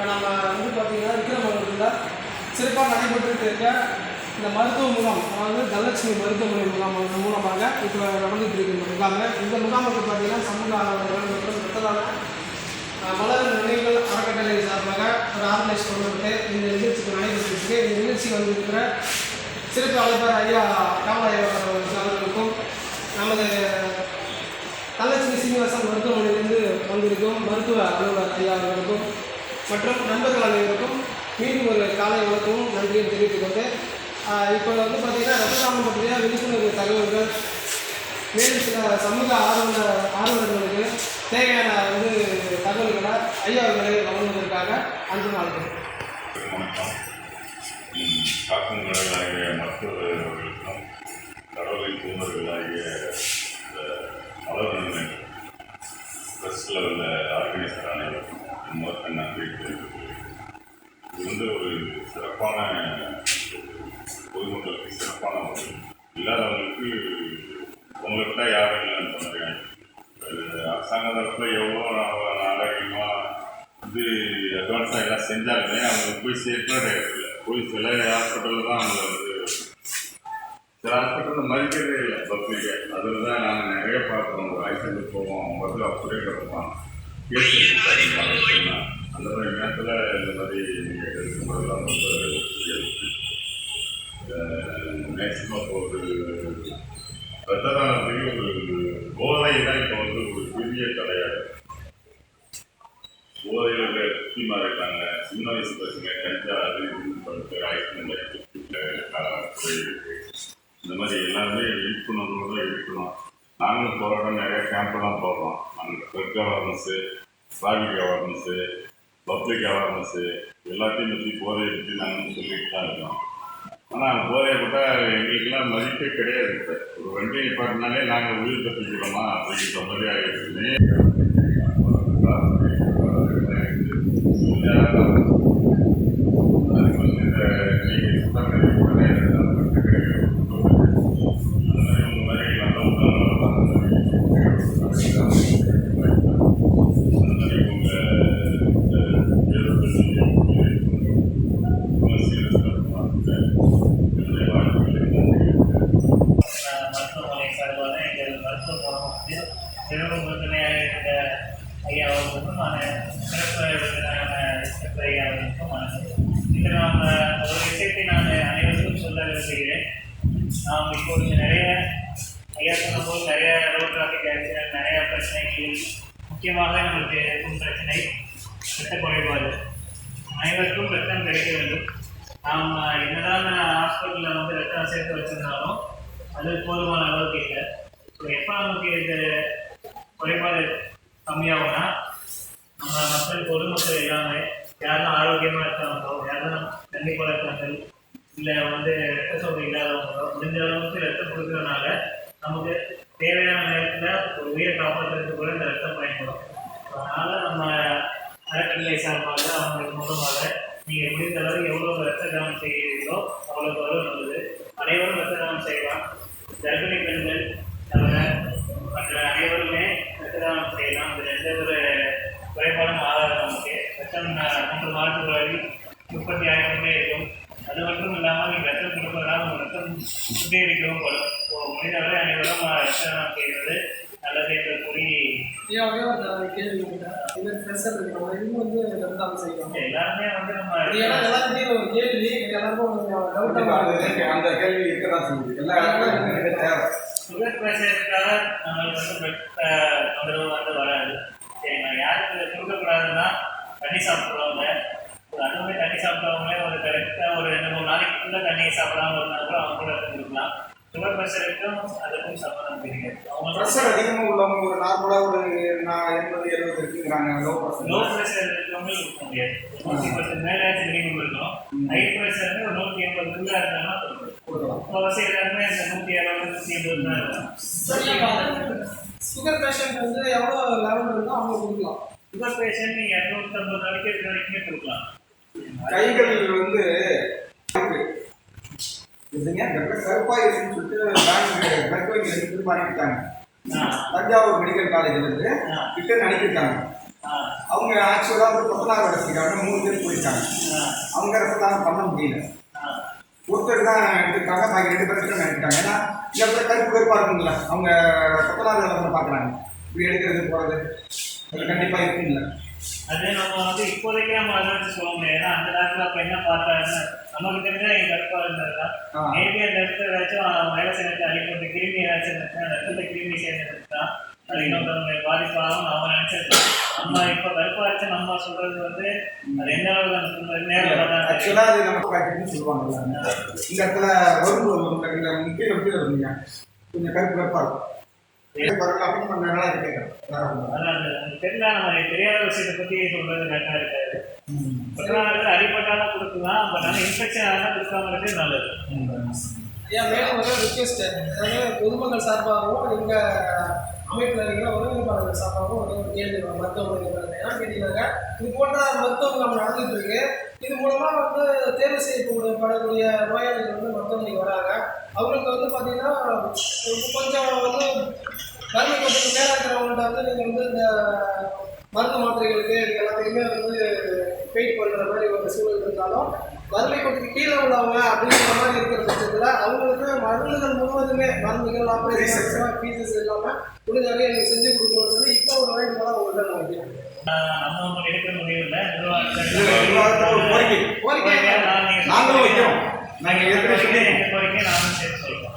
இப்போ நம்ம வந்து பார்த்தீங்கன்னா விக்ரமங்கலத்தில் சிறப்பாக நடைபெற்று இருக்க இந்த மருத்துவ முகாம் அதாவது தனலட்சுமி மருத்துவமனை முகாம் மூலமாக இப்போ நடந்துட்டு இருக்கு இந்த இந்த முகாமுக்கு பார்த்தீங்கன்னா சமூக ஆர்வலர்கள் மற்றும் இரத்த மலர் நினைவுகள் அறக்கட்டளை சார்பாக ஒரு ஆர்கனைஸ் பண்ணப்பட்டு இந்த நிகழ்ச்சிக்கு நடைபெற்று இருக்கு. இந்த நிகழ்ச்சி வந்திருக்கிற சிறப்பு அழைப்பார் ஐயா காமராஜர் அவர்களுக்கும் நமது தனலட்சுமி சீனிவாசன் மருத்துவமனையிலிருந்து வந்திருக்கும் மருத்துவ அலுவலர் ஐயா அவர்களுக்கும் மற்றும் நண்பர்கள் அனைவருக்கும் மீண்டும் ஒரு காலை வணக்கமும் நன்றியும் தெரிவித்துக் கொண்டு இப்போ வந்து பார்த்தீங்கன்னா ரத்ததானம் பற்றிய விழிப்புணர்வு தகவல்கள் மேலும் சில சமூக ஆர்வல ஆர்வலர்களுக்கு தேவையான வந்து தகவல்களை ஐயா அவர்களை வழங்குவதற்காக அன்பு அழைக்கிறேன். வணக்கம் ம், மருத்துவர்களுக்கும் கடவுளை தூதர்களாகிய இந்த மலர் நன்மை ப்ரெஸ் லெவலில் ஆர்கனைசர் அனைவருக்கும் முதற்க நன்றி தெரிவித்துக் கொள்கிறேன். இது வந்து ஒரு சிறப்பான பொதுமக்களுக்கு சிறப்பான ஒரு இல்லாதவங்களுக்கு உங்களை தான் யாரும் இல்லைன்னு சொல்கிறேன் அரசாங்க தரப்பில் எவ்வளோ நாகரிகமாக வந்து அட்வான்ஸாக எல்லாம் செஞ்சாலுமே அவங்களுக்கு போய் சேர்க்கவே இல்லை போய் சில ஹாஸ்பிட்டலில் தான் அவங்க வந்து சில ஹாஸ்பிட்டலில் மதிக்கிறதே இல்லை பப்ளிக்கை அதில் தான் நாங்கள் நிறைய பார்க்குறோம். ஒரு ஐசியூக்கு போவோம். அவங்க வந்து அப்படியே கிடப்பான் கேஸ் அந்த மாதிரி நேரத்தில் இந்த மாதிரி எடுக்கும்போதெல்லாம் ரொம்ப மேக்ஸிமம் ஒரு ஒரு பெரிய ஒரு போதை தான் இப்போ வந்து ஒரு பெரிய தடையாக போதையில் இருக்க குட்டிமா இருக்காங்க சின்ன வயசு பசங்க கஞ்சா அது இதுன்னு ஆக்சிடென்ட் இந்த மாதிரி எல்லாருமே விழிப்புணர்வோட இருக்கணும் நாங்களும் போராட்டம் நிறைய கேம்ப்லாம் போடுறோம் நாங்கள் பெர்க் awareness traffic awareness public awareness எல்லாத்தையும் பற்றி போதையை பற்றி நாங்கள் சொல்லிட்டு தான் இருக்கோம். ஆனால் போதையை போட்டால் எங்களுக்கெல்லாம் மதிப்பே கிடையாது இப்போ. ஒரு வண்டி நிப்பாட்டினாலே நாங்கள் உயிர் தப்பிக்கிறோமா அப்படிங்கிற மாதிரி ஆகிடுச்சுன்னே அதுக்கு வந்து இந்த நீங்கள் சுத்தம் உடனே அந்த மாதிரி நல்லவங்க மருத்துவமனை சார்பாக எங்கள் மருத்துவ முகாம் வந்து சிறப்பு விருந்தினராக ஐயா அவர்களுக்கும் நான் சிறப்பு விருந்தினரான ஐயா அவர்களுக்கும் வணக்கம் இன்று நாம் ஒரு விஷயத்தை நான் அனைவருக்கும் சொல்ல விரும்புகிறேன் நாம் இப்போது நிறைய ஐயா சொன்னபோது நிறைய ரோட் டிராஃபிக் ஆக்சிடென்ட் நிறைய பிரச்சனைகள் முக்கியமாக நமக்கு இருக்கும் பிரச்சனை இரத்த குறைபாடு அனைவருக்கும் ரத்தம் கிடைக்க வேண்டும் நாம் என்னதான் ஹாஸ்பிட்டலில் வந்து ரத்தம் சேர்த்து வச்சிருந்தாலும் அது போதுமான அளவுக்கு இல்லை ஸோ எப்போ நமக்கு இது குறைபாடு கம்மியாகும்னா நம்ம மக்கள் பொதுமக்கள் எல்லாமே யாருன்னா ஆரோக்கியமாக இருக்காங்களோ யாரும் தண்ணி பழக்கங்கள் இல்லை வந்து ரத்த சோகை இல்லாதவங்களோ முடிஞ்ச அளவுக்கு ரத்தம் கொடுக்கறதுனால நமக்கு தேவையான நேரத்தில் ஒரு உயிரை காப்பாற்றுறதுக்கு கூட இந்த ரத்தம் பயன்படும். அதனால் நம்ம அறக்கட்டளை சார்பாக அவங்களுக்கு மூலமாக நீங்கள் முடிந்த அளவு எவ்வளோ ரத்த தானம் செய்கிறீர்களோ அவ்வளோக்கு அளவு நல்லது. அனைவரும் ரத்த தானம் செய்யலாம். கர்ப்பிணி பெண்கள் தவிர மற்ற அனைவருமே ரத்த தானம் செய்யலாம் இது எந்த ஒரு குறைபாடும் ஆகாது ரத்தம் ந- மூன்று மாதத்துக்கு வரை உற்பத்தி ஆகிக்கொண்டே இருக்கும். அது மட்டும் இல்லாமல் நீங்கள் ரத்தம் கொடுப்பதனால் உங்கள் ரத்தம் சுத்திகரிக்கவும் படும் ஸோ முடிந்தவரை அனைவரும் ரத்த தானம் செய்வது நல்லது என்று கூறி எல்லாருமே வந்து நம்ம கேள்வி. எல்லாருக்கும். அந்த கேள்வி இருக்கதான் செய்யுது. எல்லா இடத்துலயும் சுகர் ப்ரெஷருக்காக நம்மளுக்கு வந்து தொந்தரவு வந்து வராது. தண்ணி சாப்பிட்றவங்க அதுவுமே தண்ணி சாப்பிட்றவங்களே ஒரு கரெக்டாக ஒரு ரெண்டு மூணு நாளைக்குள்ள தண்ணி சாப்பிடாம இருந்தால் கூட அவங்க கூட எடுத்து கொடுக்கலாம் சுகர் ப்ரெஷருக்கும் அதுக்கும் சம்மந்தம் தெரியாது அவங்க ப்ரெஷர் அதிகமா உள்ளவங்க ஒரு நார்மலா ஒரு நான் எண்பது எழுபது இருக்குங்கிறாங்க. லோ லோ ப்ரெஷர் ப்ரெஷர் இருக்கவங்க இருக்க முடியாது. நூற்றி பத்து மேலே மினிமம் இருக்கும் ஹை ப்ரெஷர் ஒரு நூற்றி எண்பதுக்குள்ளே கொடுக்கலாம். முக்கால்வாசி எல்லாருமே இந்த நூற்றி அறுபது நூற்றி எண்பது தான் இருக்கும். சுகர் பேஷண்ட் வந்து எவ்வளோ லெவல் இருக்கோ அவங்க கொடுக்கலாம். சுகர் பேஷண்ட் நீங்கள் இரநூத்தம்பது நாளைக்கு இருக்கிற வரைக்குமே கொடுக்கலாம். கைகள் வந்து. இதுங்க கருப்பாயிருச்சுன்னு சொல்லிட்டு திரும்ப அனுப்பிட்டாங்க ஆ. தஞ்சாவூர் மெடிக்கல் காலேஜ்ல இருந்து அனுப்பிட்டாங்க ஆ. அவங்க ஆக்சுவலாக வந்து கொத்தனார் எடுத்துருக்காங்க மூணு பேர் போயிருக்காங்க. அவங்க ரத்தம் பண்ண முடியல. ஒருத்தர் தான் எடுத்துருக்காங்க பாக்கி ரெண்டு பேருக்கு தான் எடுத்துட்டாங்க ஏன்னா இடத்துல கருப்பு கருப்பாக இருக்குங்களா அவங்க பண்ண பார்க்குறாங்க. இப்படி எடுக்கிறது போகிறது அது கண்டிப்பாக இருக்குங்களா அது நம்ம வந்து இப்போதைக்கு நம்ம அதை வச்சு சொல்ல முடியாது. ஏன்னா அந்த நேரத்தில் அப்போ என்ன பார்த்தாருன்னு நமக்கு தெரிஞ்சா எங்கள் கருப்பாக இருந்தது தான். மேபி அந்த இடத்துல ஏதாச்சும் வேலை செய்யறது அடிக்கிறது கிருமி ஏதாச்சும் இருந்துச்சுன்னா அந்த இடத்துல கிருமி சேர்ந்துருக்கு தான் அது இன்னொருத்தவங்க பாதிப்பாகும். அவங்க நினைச்சிருக்கோம் நம்ம இப்போ கருப்பா இருச்சு நம்ம சொல்றது வந்து அது எந்த அளவுக்கு நேரம் தான் ஆக்சுவலாக அது நம்ம சொல்லுவாங்கல்ல இந்த இடத்துல வரும் முக்கிய கொஞ்சம் கருப்பு கருப்பாக இருக்கும். நமக்கு தெரியாத விஷயத்தை பத்தி சொல்றது கரெக்டாக இருக்காது கொரோனாவில் அடிப்பட்டாலும் கொடுக்கலாம் பட் ஆனால் இன்ஃபெக்ஷன் ஆனால் கொடுக்காம இருக்கிறது நல்லது ஐயா மேலும் ஒரு ரிக்வெஸ்ட் பொதுமக்கள் சார்பாகவும் எங்கள் அமைப்பில் இருக்கிற ஒருங்கிணைப்பாளர்கள் சார்பாகவும் ஒரு கேள்வி மருத்துவமனை ஏன்னா கேட்டீங்கன்னாக்கா இது போன்ற மருத்துவ நடந்துட்டு இருக்கு. இது மூலமாக வந்து தேர்வு செய்யக்கூடிய படக்கூடிய நோயாளிகள் வந்து மருத்துவமனைக்கு வராங்க. அவங்களுக்கு வந்து பார்த்தீங்கன்னா கொஞ்சம் வந்து கல்வி கொஞ்சம் மேலே இருக்கிறவங்கள்ட்ட வந்து நீங்கள் வந்து இந்த மருந்து மாத்திரைகளுக்கு எல்லாத்தையுமே வந்து வெயிட் பண்ணுற மாதிரி ஒரு சூழல் இருந்தாலும் வறுமை கோட்டுக்கு கீழே உள்ளவங்க அப்படிங்கிற மாதிரி இருக்கிற பட்சத்தில் அவங்களுக்கு மருந்துகள் முழுவதுமே மருந்துகள் ஆப்ரேஷன் ஃபீஸஸ் இல்லாமல் முடிஞ்ச வரையும் எனக்கு செஞ்சு கொடுக்கணும்னு சொல்லி இப்போ ஒரு வேண்டுகோளாக உங்கள்கிட்ட நான் வைக்கிறேன் நாங்களும் வைக்கிறோம். நாங்கள் ஏற்கனவே சொல்லி கோரிக்கை நானும் சேர்த்து சொல்கிறோம்